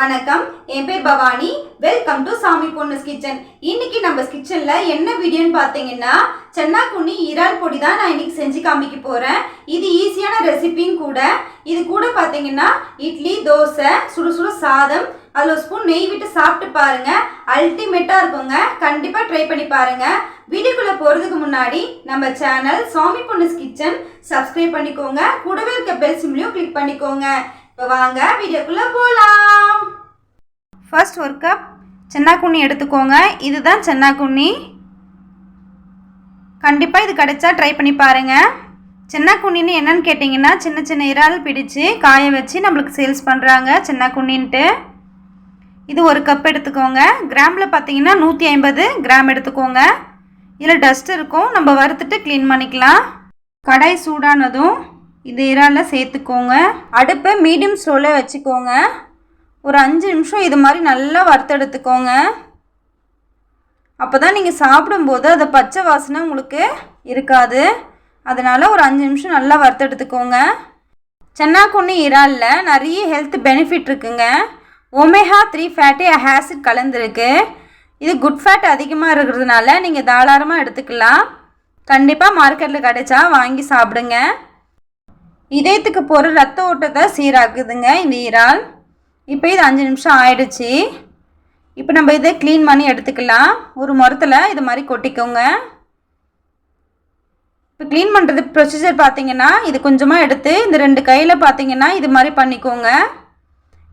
வணக்கம். என் பேர் Bhavani. Welcome to சாமி பொண்ணுஸ் கிச்சன். இன்னைக்கு நம்ம கிச்சன்ல என்ன வீடியோன்னு பார்த்தீங்கன்னா சென்னாக்குண்ணி இறால் பொடி தான் நான் இன்னைக்கு செஞ்சு காமிக்க போறேன். இது ஈஸியான ரெசிபியும் கூட. இது கூட பார்த்தீங்கன்னா இட்லி தோசை சுடு சுடு சாதம் அதில் ஒரு ஸ்பூன் நெய் விட்டு சாப்பிட்டு பாருங்க. அல்டிமேட்டாக இருக்குங்க. கண்டிப்பாக ட்ரை பண்ணி பாருங்க. வீடியோக்குள்ளே போகிறதுக்கு முன்னாடி நம்ம சேனல் சாமி பொண்ணுஸ் கிச்சன் சப்ஸ்கிரைப் பண்ணிக்கோங்க. கூடவே இருக்க பெல் சிம்லையும் கிளிக் பண்ணிக்கோங்க. இப்போ வாங்க வீடியோக்குள்ளே போகலாம் ஃபர்ஸ்ட் ஒரு கப் சென்னாக்குண்ணி எடுத்துக்கோங்க. இதுதான் சென்னாக்குண்ணி. கண்டிப்பாக இது கிடைச்சா ட்ரை பண்ணி பாருங்கள் சென்னாக்குண்ணின்னு என்னன்னு கேட்டிங்கன்னா சின்ன சின்ன இறால் பிடிச்சு காய வச்சு நம்மளுக்கு சேல்ஸ் பண்ணுறாங்க சென்னாக்குண்ணின்ட்டு. இது ஒரு கப் எடுத்துக்கோங்க. கிராமில் பார்த்தீங்கன்னா நூற்றி ஐம்பது கிராம் எடுத்துக்கோங்க. இதில் டஸ்ட் இருக்கும். நம்ம வறுத்துட்டு க்ளீன் பண்ணிக்கலாம். கடாய் சூடானதும் இது இறாலில் சேர்த்துக்கோங்க. அடுப்பை மீடியம் ஸ்லோவில் வச்சுக்கோங்க. ஒரு அஞ்சு நிமிஷம் இது மாதிரி நல்லா வறுத்தெடுத்துக்கோங்க. அப்போ தான் நீங்கள் சாப்பிடும்போது அது பச்சை வாசனை உங்களுக்கு இருக்காது. அதனால் ஒரு அஞ்சு நிமிஷம் நல்லா வறுத்தெடுத்துக்கோங்க. சென்னாக்குண்ணி இறாலில் நிறைய ஹெல்த் பெனிஃபிட் இருக்குங்க. ஒமேஹா த்ரீ ஃபேட்டி ஆசிட் கலந்துருக்கு. இது குட் ஃபேட் அதிகமாக இருக்கிறதுனால நீங்கள் தாராளமாக எடுத்துக்கலாம். கண்டிப்பாக மார்க்கெட்டில் கிடைச்சா வாங்கி சாப்பிடுங்க. இதயத்துக்கு போகிற ரத்த ஓட்டத்தை சீராக்குதுங்க இந்த இறால். இப்போ இது அஞ்சு நிமிஷம் ஆயிடுச்சு. இப்போ நம்ம இதை க்ளீன் பண்ணி எடுத்துக்கலாம். ஒரு மரத்தில் இது மாதிரி கொட்டிக்கோங்க. இப்போ க்ளீன் பண்ணுறது ப்ரொசீஜர் பார்த்தீங்கன்னா இது கொஞ்சமாக எடுத்து இந்த ரெண்டு கையில் பார்த்தீங்கன்னா இது மாதிரி பண்ணிக்கோங்க.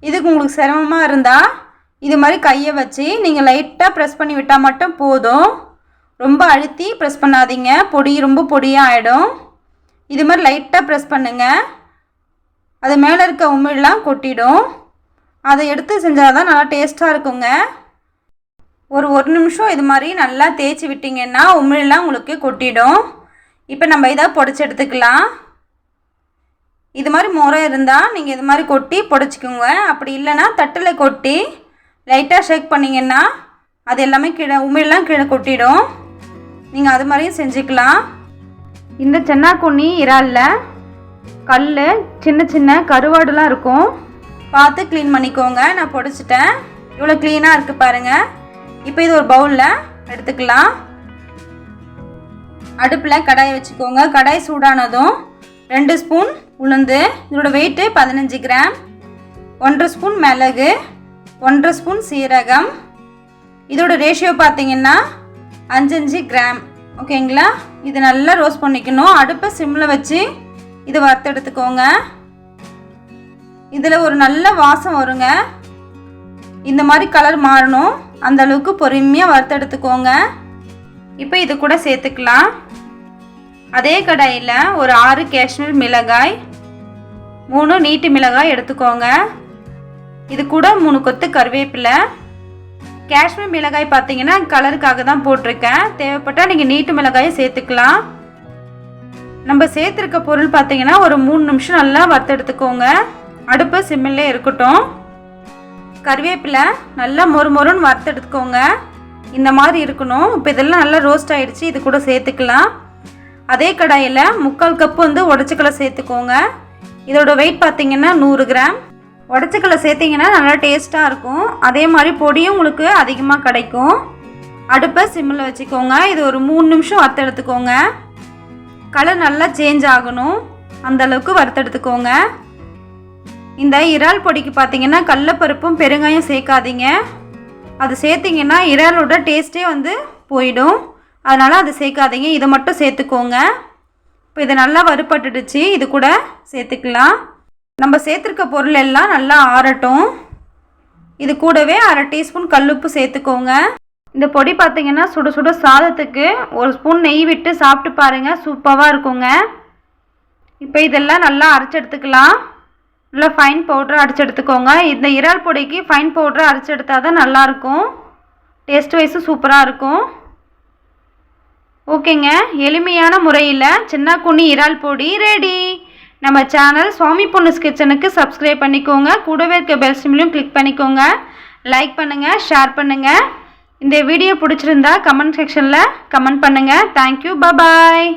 இதுக்கு உங்களுக்கு சிரமமாக இருந்தால் இது மாதிரி கையை வச்சு நீங்கள் லைட்டாக ப்ரெஸ் பண்ணி விட்டால் மட்டும் போதும். ரொம்ப அழுத்தி ப்ரெஸ் பண்ணாதீங்க. பொடி ரொம்ப பொடியாக ஆகிடும் இது மாதிரி லைட்டாக ப்ரெஸ் பண்ணுங்கள் அது மேலே இருக்க உமிழ்லாம் கொட்டிடும். அதை எடுத்து செஞ்சால் தான் நல்லா டேஸ்ட்டாக இருக்குங்க. ஒரு ஒரு நிமிஷம் இது மாதிரி நல்லா தேய்ச்சி விட்டிங்கன்னா உமிழ்லாம் உங்களுக்கு கொட்டிடும். இப்போ நம்ம இதை பொடிச்சு எடுத்துக்கலாம். இது மாதிரி முறை இருந்தால் நீங்கள் இது மாதிரி கொட்டி பொடிச்சிக்கோங்க. அப்படி இல்லைன்னா தட்டில் கொட்டி லைட்டாக ஷேக் பண்ணிங்கன்னா அது எல்லாமே கீழே உமிழ்லாம் கீழே கொட்டிடும். நீங்கள் அது மாதிரியும் செஞ்சுக்கலாம். இந்த சென்னாக்குண்ணி இறாலில் கல் சின்ன சின்ன கருவாடுலாம் இருக்கும். பார்த்து க்ளீன் பண்ணிக்கோங்க. நான் பொடிச்சிட்டேன். இவ்வளோ க்ளீனாக இருக்குது பாருங்கள் இப்போ இது ஒரு பவுலில் எடுத்துக்கலாம். அடுப்பில் கடாயை வச்சுக்கோங்க. கடாய் சூடானதும் ரெண்டு ஸ்பூன் உளுந்து. இதோட வெயிட்டு பதினஞ்சு கிராம். ஒன்றரை ஸ்பூன் மிளகு. ஒன்றரை ஸ்பூன் சீரகம். இதோட ரேஷியோ பார்த்தீங்கன்னா அஞ்சஞ்சு கிராம். ஓகேங்களா இது நல்லா ரோஸ்ட் பண்ணிக்கணும். அடுப்பை சிம்மில் வச்சு இதை வறுத்து எடுத்துக்கோங்க. இதில் ஒரு நல்ல வாசம் வருங்க. இந்த மாதிரி கலர் மாறணும். அந்த அளவுக்கு பொறுமையாக வறுத்து எடுத்துக்கோங்க. இப்போ இது கூட சேர்த்துக்கலாம். அதே கடாயில் ஒரு ஆறு காஷ்மீர் மிளகாய் மூணு நீட்டு மிளகாய் எடுத்துக்கோங்க. இது கூட மூணு கொத்து கருவேப்பிலை. காஷ்மீர் மிளகாய் பார்த்தீங்கன்னா கலருக்காக தான் போட்டிருக்கேன். தேவைப்பட்டால் நீங்கள் நீட்டு மிளகாயை சேர்த்துக்கலாம். நம்ம சேர்த்துருக்க பொருள் பார்த்தீங்கன்னா ஒரு மூணு நிமிஷம் நல்லா வறுத்தெடுத்துக்கோங்க அடுப்பு சிம்மிலே இருக்கட்டும். கருவேப்பிலை நல்லா மொறு மொறுன்னு வறுத்தெடுத்துக்கோங்க இந்த மாதிரி இருக்கணும். இப்போ இதெல்லாம் நல்லா ரோஸ்ட் ஆகிடுச்சு இது கூட சேர்த்துக்கலாம். அதே கடாயில் முக்கால் கப்பு வந்து உடச்சிக்கலை சேர்த்துக்கோங்க. இதோட வெயிட் பார்த்தீங்கன்னா நூறு கிராம். உடச்சிக்கலை சேர்த்திங்கன்னா நல்லா டேஸ்ட்டாக இருக்கும். அதே மாதிரி பொடியும் உங்களுக்கு அதிகமாக கிடைக்கும். அடுப்பை சிம்மில் வச்சுக்கோங்க. இது ஒரு மூணு நிமிஷம் வறுத்தெடுத்துக்கோங்க கலர் நல்லா சேஞ்ச் ஆகணும். அந்த அளவுக்கு வறுத்தெடுத்துக்கோங்க இந்த இறால் பொடிக்கு பார்த்தீங்கன்னா கடலப்பருப்பும் பெருங்காயம் சேர்க்காதீங்க. அது சேர்த்திங்கன்னா இறாலோட டேஸ்ட்டே வந்து போயிடும். அதனால் அது சேர்க்காதீங்க. இதை மட்டும் சேர்த்துக்கோங்க. இப்போ இதை நல்லா வறுப்பட்டுடுச்சு இது கூட சேர்த்துக்கலாம். நம்ம சேர்த்துருக்க பொருள் எல்லாம் நல்லா ஆறட்டும். இது கூடவே அரை டீஸ்பூன் கல்லுப்பு சேர்த்துக்கோங்க. இந்த பொடி பார்த்தீங்கன்னா சுட சுட சாதத்துக்கு ஒரு ஸ்பூன் நெய் விட்டு சாப்பிட்டு பாருங்கள் சூப்பராக இருக்குங்க. இப்போ இதெல்லாம் நல்லா அரைச்சி நல்லா ஃபைன் பவுட்ரு அடித்து எடுத்துக்கோங்க இந்த இறால் பொடிக்கு ஃபைன் பவுட்ரு அரைச்சி எடுத்தால் தான் நல்லாயிருக்கும். டேஸ்ட் வைஸும் சூப்பராக இருக்கும். ஓகேங்க எளிமையான முறையில் சின்ன குனி இறால் பொடி ரெடி நம்ம சேனல் சுவாமி பொண்ணுஸ் கிச்சனுக்கு சப்ஸ்கிரைப் பண்ணிக்கோங்க. கூடவே இருக்க பெல் சிம்லையும் கிளிக் பண்ணிக்கோங்க. லைக் பண்ணுங்கள் ஷேர் பண்ணுங்கள் இந்த வீடியோ பிடிச்சிருந்தா கமெண்ட் செக்ஷனில் கமெண்ட் பண்ணுங்கள் தேங்க்யூ பபாய்